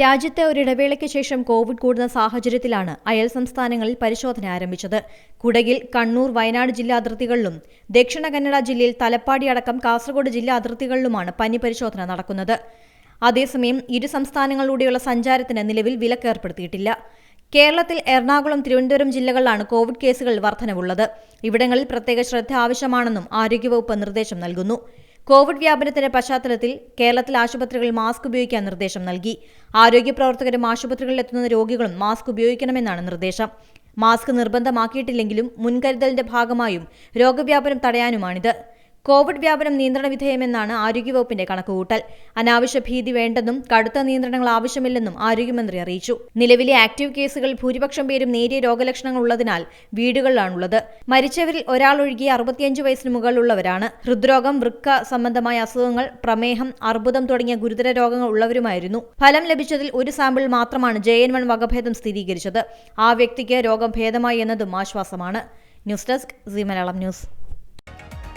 രാജ്യത്ത് ഒരിടവേളയ്ക്ക് ശേഷം കോവിഡ് കൂടുന്ന സാഹചര്യത്തിലാണ് അയൽ സംസ്ഥാനങ്ങളിൽ പരിശോധന ആരംഭിച്ചത്. കുടകിൽ കണ്ണൂർ വയനാട് ജില്ലാ അതിർത്തികളിലും ദക്ഷിണ കന്നഡ ജില്ലയിൽ തലപ്പാടി അടക്കം കാസർഗോഡ് ജില്ലാ അതിർത്തികളിലുമാണ് പനി പരിശോധന നടക്കുന്നത്. അതേസമയം ഇരു സംസ്ഥാനങ്ങളിലൂടെയുള്ള സഞ്ചാരത്തിന് നിലവിൽ വിലക്ക് ഏർപ്പെടുത്തിയിട്ടില്ല. കേരളത്തിൽ എറണാകുളം തിരുവനന്തപുരം ജില്ലകളിലാണ് കോവിഡ് കേസുകൾ വർധനവുള്ളത്. ഇവിടങ്ങളിൽ പ്രത്യേക ശ്രദ്ധ ആവശ്യമാണെന്നും ആരോഗ്യവകുപ്പ് നിർദ്ദേശം നൽകുന്നു. കോവിഡ് വ്യാപനത്തിന്റെ പശ്ചാത്തലത്തിൽ കേരളത്തിൽ ആശുപത്രികളിൽ മാസ്ക് ഉപയോഗിക്കാൻ നിർദ്ദേശം നൽകി. ആരോഗ്യ പ്രവർത്തകരും ആശുപത്രികളിൽ എത്തുന്ന രോഗികളും മാസ്ക് ഉപയോഗിക്കണമെന്നാണ് നിർദ്ദേശം. മാസ്ക് നിർബന്ധമാക്കിയിട്ടില്ലെങ്കിലും മുൻകരുതലിന്റെ ഭാഗമായും രോഗവ്യാപനം തടയാനുമാണിത്. കോവിഡ് വ്യാപനം നിയന്ത്രണ വിധേയമെന്നാണ് ആരോഗ്യവകുപ്പിന്റെ കണക്കുകൂട്ടൽ. അനാവശ്യ ഭീതി വേണ്ടെന്നും കടുത്ത നിയന്ത്രണങ്ങൾ ആവശ്യമില്ലെന്നും ആരോഗ്യമന്ത്രി അറിയിച്ചു. നിലവിലെ ആക്ടീവ് കേസുകൾ ഭൂരിപക്ഷം പേരും നേരിയ രോഗലക്ഷണങ്ങൾ ഉള്ളതിനാൽ വീടുകളിലാണുള്ളത്. മരിച്ചവരിൽ ഒരാൾ ഒഴികെ അറുപത്തിയഞ്ച് വയസ്സിന് മുകളിലുള്ളവരാണ്. ഹൃദ്രോഗം വൃക്ക സംബന്ധമായ അസുഖങ്ങൾ പ്രമേഹം അർബുദം തുടങ്ങിയ ഗുരുതര രോഗങ്ങൾ ഉള്ളവരുമായിരുന്നു. ഫലം ലഭിച്ചതിൽ ഒരു സാമ്പിൾ മാത്രമാണ് ജെ എൻ വൺ വകഭേദം സ്ഥിരീകരിച്ചത്. ആ വ്യക്തിക്ക് രോഗം ഭേദമായി എന്നതും ആശ്വാസമാണ്. News desk C Malayalam news.